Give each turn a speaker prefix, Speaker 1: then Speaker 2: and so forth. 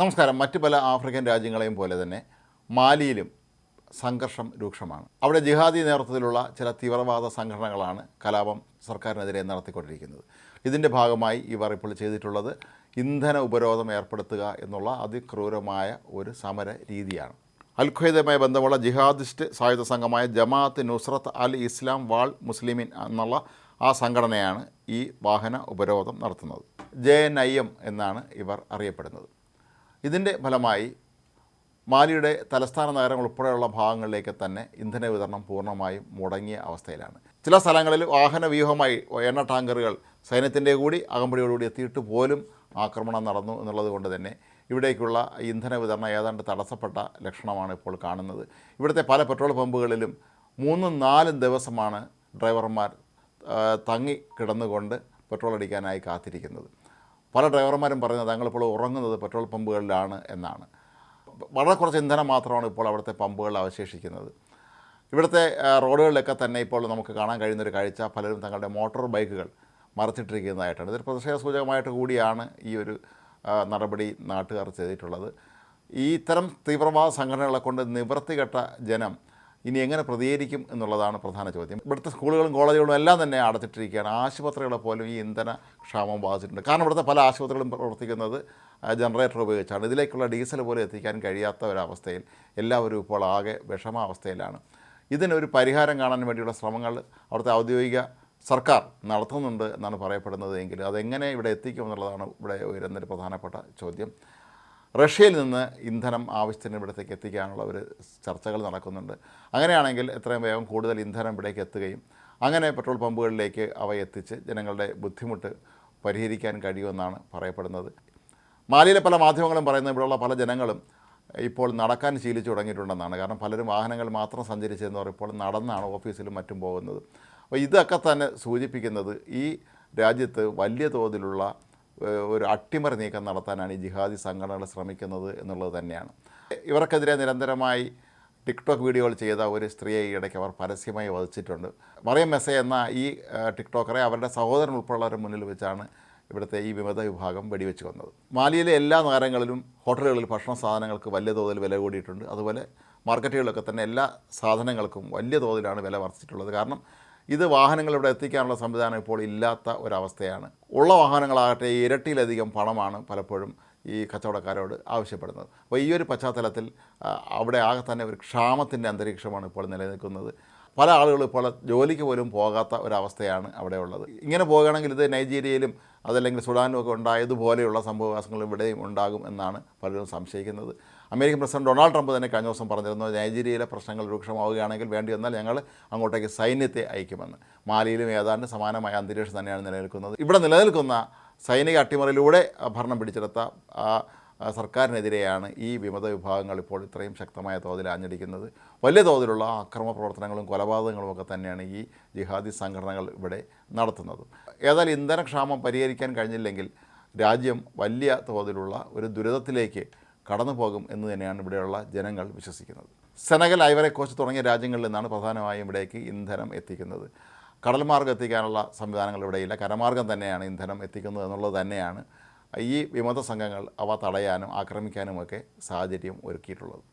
Speaker 1: നമസ്കാരം. മറ്റു പല ആഫ്രിക്കൻ രാജ്യങ്ങളെയും പോലെ തന്നെ മാലിയിലും സംഘർഷം രൂക്ഷമാണ്. അവിടെ ജിഹാദി നേതൃത്വത്തിലുള്ള ചില തീവ്രവാദ സംഘടനകളാണ് കലാപം സർക്കാരിനെതിരെ നടത്തിക്കൊണ്ടിരിക്കുന്നത്. ഇതിന്റെ ഭാഗമായി ഇവർ ഇപ്പോൾ ചെയ്തിട്ടുള്ളത് ഇന്ധന ഉപരോധം ഏർപ്പെടുത്തുക എന്നുള്ള അതിക്രൂരമായ ഒരു സമര രീതിയാണ്. അൽ ഖ്വയ്ദയുമായി ബന്ധമുള്ള ജിഹാദിസ്റ്റ് സായുധ സംഘമായ ജമാഅത്ത് നുസ്രത്ത് അൽ ഇസ്ലാം വാൾ മുസ്ലിമിൻ എന്നുള്ള ആ സംഘടനയാണ് ഈ വാഹന ഉപരോധം നടത്തുന്നത്. ജെ എൻ ഐ എം എന്നാണ് ഇവർ അറിയപ്പെടുന്നത്. ഇതിന്റെ ഫലമായി മാലിയുടെ തലസ്ഥാന നഗരങ്ങൾ ഉൾപ്പെടെയുള്ള ഭാഗങ്ങളിലേക്ക് തന്നെ ഇന്ധന വിതരണം പൂർണമായും മുടങ്ങിയ അവസ്ഥയിലാണ്. ചില സ്ഥലങ്ങളിൽ വാഹന വ്യൂഹമായി എണ്ണ ടാങ്കറുകൾ സൈന്യത്തിന്റെ കൂടി അകമ്പടിയോടുകൂടി എത്തിയിട്ട് പോലും ആക്രമണം നടന്നു എന്നുള്ളത് കൊണ്ട് തന്നെ ഇവിടേക്കുള്ള ഇന്ധന വിതരണം ഏതാണ്ട് തടസ്സപ്പെട്ട ലക്ഷണമാണ് ഇപ്പോൾ കാണുന്നത്. ഇവിടുത്തെ പല പെട്രോൾ പമ്പുകളിലും മൂന്നും നാലും ദിവസമാണ് ഡ്രൈവർമാർ തങ്ങി കിടന്നുകൊണ്ട് പെട്രോൾ അടിക്കാനായി കാത്തിരിക്കുന്നത്. പല ഡ്രൈവർമാരും പറയുന്നത് താങ്കളിപ്പോൾ ഉറങ്ങുന്നത് പെട്രോൾ പമ്പുകളിലാണ് എന്നാണ്. വളരെ കുറച്ച് ഇന്ധനം മാത്രമാണ് ഇപ്പോൾ അവിടുത്തെ പമ്പുകളിൽ അവശേഷിക്കുന്നത്. ഇവിടുത്തെ റോഡുകളിലൊക്കെ തന്നെ ഇപ്പോൾ നമുക്ക് കാണാൻ കഴിയുന്നൊരു കാഴ്ച പലരും തങ്ങളുടെ മോട്ടോർ ബൈക്കുകൾ മറച്ചിട്ടിരിക്കുന്നതായിട്ടാണ് ഇതൊരു പ്രതിഷേധ സൂചകമായിട്ട് കൂടിയാണ് ഈ ഒരു നടപടി നാട്ടുകാർ ചെയ്തിട്ടുള്ളത്. ഈ ഇത്തരം തീവ്രവാദ സംഘടനകളെ കൊണ്ട് നിവൃത്തികെട്ട ജനം ഇനി എങ്ങനെ പ്രതികരിക്കും എന്നുള്ളതാണ് പ്രധാന ചോദ്യം. ഇവിടുത്തെ സ്കൂളുകളും കോളേജുകളും എല്ലാം തന്നെ അടച്ചിട്ടിരിക്കുകയാണ്. ആശുപത്രികളെ പോലും ഈ ഇന്ധന ക്ഷാമം ബാധിച്ചിട്ടുണ്ട്. കാരണം ഇവിടുത്തെ പല ആശുപത്രികളും പ്രവർത്തിക്കുന്നത് ജനറേറ്റർ ഉപയോഗിച്ചാണ്. ഇതിലേക്കുള്ള ഡീസൽ പോലും എത്തിക്കാൻ കഴിയാത്ത ഒരവസ്ഥയിൽ എല്ലാവരും ഇപ്പോൾ ആകെ വിഷമാവസ്ഥയിലാണ്. ഇതിനൊരു പരിഹാരം കാണാൻ വേണ്ടിയുള്ള ശ്രമങ്ങൾ അവിടുത്തെ ഔദ്യോഗിക സർക്കാർ നടത്തുന്നുണ്ട് എന്നാണ് പറയപ്പെടുന്നത് എങ്കിൽ അതെങ്ങനെ ഇവിടെ എത്തിക്കും എന്നുള്ളതാണ് ഇവിടെ ഉയരുന്നൊരു പ്രധാനപ്പെട്ട ചോദ്യം. റഷ്യയിൽ നിന്ന് ഇന്ധനം ആവശ്യത്തിന് ഇവിടത്തേക്ക് എത്തിക്കാനുള്ള ഒരു ചർച്ചകൾ നടക്കുന്നുണ്ട്. അങ്ങനെയാണെങ്കിൽ എത്രയും വേഗം കൂടുതൽ ഇന്ധനം ഇവിടേക്ക് എത്തുകയും അങ്ങനെ പെട്രോൾ പമ്പുകളിലേക്ക് അവ എത്തിച്ച് ജനങ്ങളുടെ ബുദ്ധിമുട്ട് പരിഹരിക്കാൻ കഴിയുമെന്നാണ് പറയപ്പെടുന്നത്. മാലിയിലെ പല മാധ്യമങ്ങളും പറയുന്നത് ഇവിടെയുള്ള പല ജനങ്ങളും ഇപ്പോൾ നടക്കാൻ ശീലിച്ചു തുടങ്ങിയിട്ടുണ്ടെന്നാണ്. കാരണം പലരും വാഹനങ്ങൾ മാത്രം സഞ്ചരിച്ചിരുന്നവർ ഇപ്പോൾ നടന്നാണ് ഓഫീസിലും മറ്റും പോകുന്നത്. അപ്പോൾ ഇതൊക്കെ തന്നെ സൂചിപ്പിക്കുന്നത് ഈ രാജ്യത്ത് വലിയ തോതിലുള്ള ഒരു അട്ടിമറി നീക്കം നടത്താനാണ് ഈ ജിഹാദി സംഘടനകൾ ശ്രമിക്കുന്നത് എന്നുള്ളത് തന്നെയാണ്. ഇവർക്കെതിരെ നിരന്തരമായി ടിക്ടോക്ക് വീഡിയോകൾ ചെയ്ത ഒരു സ്ത്രീയെ ഇടയ്ക്ക് അവർ പരസ്യമായി വധിച്ചിട്ടുണ്ട്. മറിയം മെസ്സ എന്ന ഈ ടിക്ടോക്കറെ അവരുടെ സഹോദരൻ ഉൾപ്പെടെയുള്ളവരുടെ മുന്നിൽ വെച്ചാണ് ഇവിടുത്തെ ഈ വിമത വിഭാഗം വെടിവെച്ച് കൊന്നത്. മാലിയിലെ എല്ലാ നഗരങ്ങളിലും ഹോട്ടലുകളിൽ ഭക്ഷണ സാധനങ്ങൾക്ക് വലിയ തോതിൽ വില കൂടിയിട്ടുണ്ട്. അതുപോലെ മാർക്കറ്റുകളിലൊക്കെ തന്നെ എല്ലാ സാധനങ്ങൾക്കും വലിയ തോതിലാണ് വില വർദ്ധിച്ചിട്ടുള്ളത്. കാരണം ഇത് വാഹനങ്ങൾ ഇവിടെ എത്തിക്കാനുള്ള സംവിധാനം ഇപ്പോൾ ഇല്ലാത്ത ഒരവസ്ഥയാണ്. ഉള്ള വാഹനങ്ങളാകട്ടെ ഇരട്ടിയിലധികം പണമാണ് പലപ്പോഴും ഈ കച്ചവടക്കാരോട് ആവശ്യപ്പെടുന്നത്. അപ്പോൾ ഈ ഒരു പശ്ചാത്തലത്തിൽ അവിടെ ആകെ തന്നെ ഒരു ക്ഷാമത്തിന്റെ അന്തരീക്ഷമാണ് ഇപ്പോൾ നിലനിൽക്കുന്നത്. പല ആളുകളും ഇപ്പോൾ ജോലിക്ക് പോലും പോകാത്ത ഒരവസ്ഥയാണ് അവിടെ ഉള്ളത് ഇങ്ങനെ പോകുകയാണെങ്കിൽ ഇത് നൈജീരിയയിലും അതല്ലെങ്കിൽ സുഡാനിലും ഒക്കെ ഉണ്ടായതുപോലെയുള്ള സംഭവവാസങ്ങൾ ഇവിടെയും ഉണ്ടാകും എന്നാണ് പലരും സംശയിക്കുന്നത്. അമേരിക്കൻ പ്രസിഡന്റ് ഡൊണാൾഡ് ട്രംപ് തന്നെ കഴിഞ്ഞ ദിവസം പറഞ്ഞിരുന്നു നൈജീരിയയിലെ പ്രശ്നങ്ങൾ രൂക്ഷമാവുകയാണെങ്കിൽ വേണ്ടി വന്നാൽ ഞങ്ങൾ അങ്ങോട്ടേക്ക് സൈന്യത്തെ അയക്കുമെന്ന്. മാലിയിലും ഏതാണ്ട് സമാനമായ അന്തരീക്ഷം തന്നെയാണ് നിലനിൽക്കുന്നത്. ഇവിടെ നിലനിൽക്കുന്ന സൈനിക അട്ടിമറിയിലൂടെ ഭരണം പിടിച്ചെടുത്ത സർക്കാരിനെതിരെയാണ് ഈ വിമത വിഭാഗങ്ങൾ ഇപ്പോൾ ഇത്രയും ശക്തമായ തോതിൽ ആഞ്ഞടിക്കുന്നത്. വലിയ തോതിലുള്ള അക്രമ പ്രവർത്തനങ്ങളും കൊലപാതകങ്ങളും ഒക്കെ തന്നെയാണ് ഈ ജിഹാദി സംഘടനകൾ ഇവിടെ നടത്തുന്നത്. ഏതായാലും ഇന്ധനക്ഷാമം പരിഹരിക്കാൻ കഴിഞ്ഞില്ലെങ്കിൽ രാജ്യം വലിയ തോതിലുള്ള ഒരു ദുരിതത്തിലേക്ക് കടന്നു പോകും എന്ന് തന്നെയാണ് ഇവിടെയുള്ള ജനങ്ങൾ വിശ്വസിക്കുന്നത്. സെനഗൽ ഐവറെ കോച്ച് തുടങ്ങിയ രാജ്യങ്ങളിൽ നിന്നാണ് പ്രധാനമായും ഇവിടേക്ക് ഇന്ധനം എത്തിക്കുന്നത്. കടൽ മാർഗം എത്തിക്കാനുള്ള സംവിധാനങ്ങൾ ഇവിടെയില്ല. കരമാർഗം തന്നെയാണ് ഇന്ധനം എത്തിക്കുന്നത് എന്നുള്ളത് തന്നെയാണ് ഈ വിമത സംഘങ്ങൾ അവ തടയാനും ആക്രമിക്കാനുമൊക്കെ സാഹചര്യം ഒരുക്കിയിട്ടുള്ളത്.